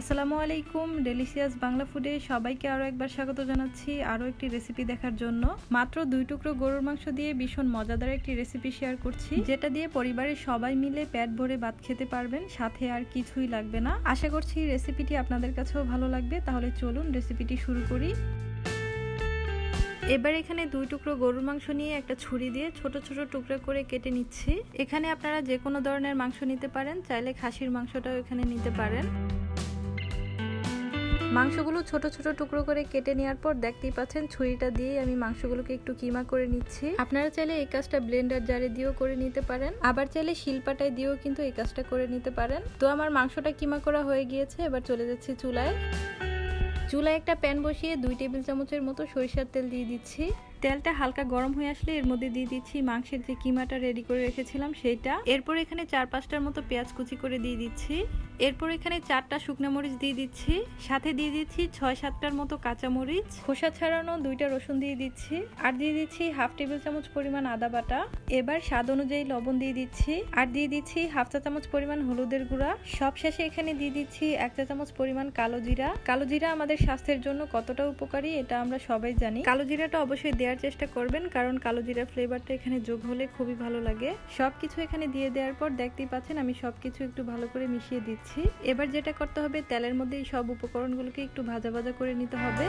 আসসালামু আলাইকুম ডেলিশিয়াস বাংলা ফুডে সবাইকে আরও একবার স্বাগত জানাচ্ছি আরও একটি রেসিপি দেখার জন্য। মাত্র দুই টুকরো গরুর মাংস দিয়ে ভীষণ মজাদার একটি রেসিপি শেয়ার করছি, যেটা দিয়ে পরিবারের সবাই মিলে পেট ভরে ভাত খেতে পারবেন, সাথে আর কিছুই লাগবে না। আশা করছি রেসিপিটি আপনাদের কাছেও ভালো লাগবে, তাহলে চলুন রেসিপিটি শুরু করি। এবার এখানে দুই টুকরো গরুর মাংস নিয়ে একটা ছুরি দিয়ে ছোট ছোট টুকরো করে কেটে নিচ্ছি। এখানে আপনারা যে কোনো ধরনের মাংস নিতে পারেন, চাইলে খাসির মাংসটাও এখানে নিতে পারেন। মাংসগুলো ছোট ছোট টুকরো করে কেটে নেওয়ার পর দেখতেই পাচ্ছেন ছুরিটা দিয়ে আমি মাংসগুলোকে একটু কিমা করে নিচ্ছি। আপনারা চাইলে এই কাজটা ব্লেন্ডার জারে দিয়েও করে নিতে পারেন। আবার চাইলে শিলপাটায় দিয়েও কিন্তু এই কাজটা করে নিতে পারেন। তো আমার মাংসটা কিমা করা হয়ে গিয়েছে, এবার চলে যাচ্ছি চুলায়। চুলায় একটা প্যান বসিয়ে দুই টেবিল চামচের মতো সরিষার তেল দিয়ে দিচ্ছি। তেলটা হালকা গরম হয়ে আসলে এর মধ্যে দিয়ে দিচ্ছি মাংসের যে কিমাটা রেডি করে রেখেছিলাম সেইটা এরপর এখানে চার পাঁচটার মতো পেঁয়াজ কুচি করে দিয়ে দিচ্ছি। এরপর এখানে চারটা শুকনো মরিচ দিয়ে দিচ্ছি। সাথে দিয়ে দিচ্ছি ছয় সাতটার মতো কাঁচা মরিচ। খোসা ছাড়ানো দুইটা রসুন দিয়ে দিচ্ছি। আর দিয়ে দিচ্ছি হাফ টেবিল চামচ পরিমাণ আদা বাটা। এবার স্বাদ অনুযায়ী লবণ দিয়ে দিচ্ছি। আর দিয়ে দিচ্ছি হাফ চা চামচ পরিমাণ হলুদের গুঁড়া। সব শেষে এখানে দিয়ে দিচ্ছি এক চা চামচ পরিমাণ কালো জিরা। কালো জিরা আমাদের স্বাস্থ্যের জন্য কতটা উপকারী, এটা আমরা সবাই জানি। কালো জিরাটা অবশ্যই দেওয়ার চেষ্টা করবেন, কারণ কালো জিরার ফ্লেভারটা এখানে যোগ হলে খুবই ভালো লাগে। সব কিছু এখানে দিয়ে দেওয়ার পর দেখতেই পাচ্ছেন আমি সব কিছু একটু ভালো করে মিশিয়ে দিচ্ছি। এবার যেটা করতে হবে, তেলের মধ্যে এই সব উপকরণগুলোকে একটু ভাজা ভাজা করে নিতে হবে।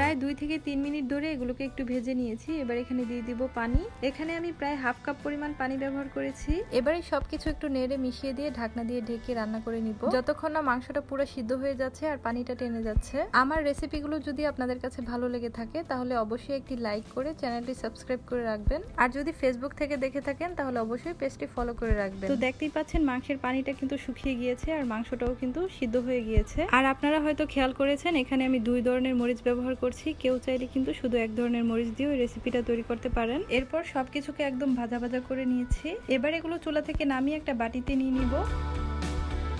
প্রায় দুই থেকে তিন মিনিট ধরে এগুলোকে একটু ভেজে নিয়েছি। এবার এখানে দিয়ে দিব পানি। এখানে আমি প্রায় হাফ কাপ পরিমাণ পানি ব্যবহার করেছি। এবারে সবকিছু একটু নেড়ে মিশিয়ে দিয়ে ঢাকনা দিয়ে ঢেকে রান্না করে নিব। যতক্ষণ না মাংসটা পুরো সিদ্ধ হয়ে যাচ্ছে আর পানিটা টেনে যাচ্ছে। আমার রেসিপিগুলো যদি আপনাদের কাছে ভালো লেগে থাকে তাহলে অবশ্যই একটি লাইক করে চ্যানেলটি সাবস্ক্রাইব করে রাখবেন। আর যদি ফেসবুক থেকে দেখে থাকেন তাহলে অবশ্যই পেজটি ফলো করে রাখবেন। তো দেখতেই পাচ্ছেন মাংসের পানিটা কিন্তু শুকিয়ে গিয়েছে আর মাংসটাও কিন্তু সিদ্ধ হয়ে গিয়েছে। আর আপনারা হয়তো খেয়াল করেছেন এখানে আমি দুই ধরনের মরিচ ব্যবহার করছি, কেউ চাইলে কিন্তু শুধু এক ধরনের মরিচ দিয়েও রেসিপিটা তৈরি করতে পারেন। এরপর সবকিছুকে একদম ভাজা ভাজা করে নিয়েছি। এবার এগুলো চুলা থেকে নামিয়ে একটা বাটিতে নিয়ে নিব।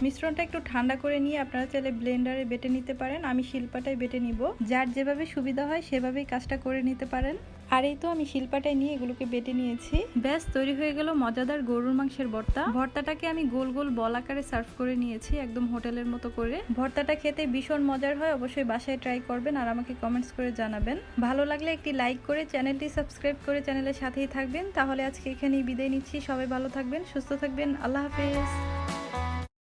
মিশ্রণটা একটু ঠান্ডা করে নিয়ে আপনারা চাইলে ব্লেন্ডারে বেটে নিতে পারেন। আমি শিল্পাটাই বেটে নিব। যার যেভাবে সুবিধা হয় সেভাবেই কাজটা করে নিতে পারেন। আর এই তো আমি শিল্পাটাই নিয়ে এগুলোকে বেটে নিয়েছি। ব্যাস, তৈরি হয়ে গেল মজাদার গরুর মাংসের ভর্তা। ভর্তাটাকে আমি গোল গোল বল আকারে সার্ভ করে নিয়েছি একদম হোটেলের মতো করে। ভর্তাটা খেতে ভীষণ মজার হয়, অবশ্যই বাসায় ট্রাই করবেন আর আমাকে কমেন্টস করে জানাবেন। ভালো লাগলে একটি লাইক করে চ্যানেলটি সাবস্ক্রাইব করে চ্যানেলের সাথেই থাকবেন। তাহলে আজকে এখানেই বিদায় নিচ্ছি। সবাই ভালো থাকবেন, সুস্থ থাকবেন। আল্লাহ হাফেজ।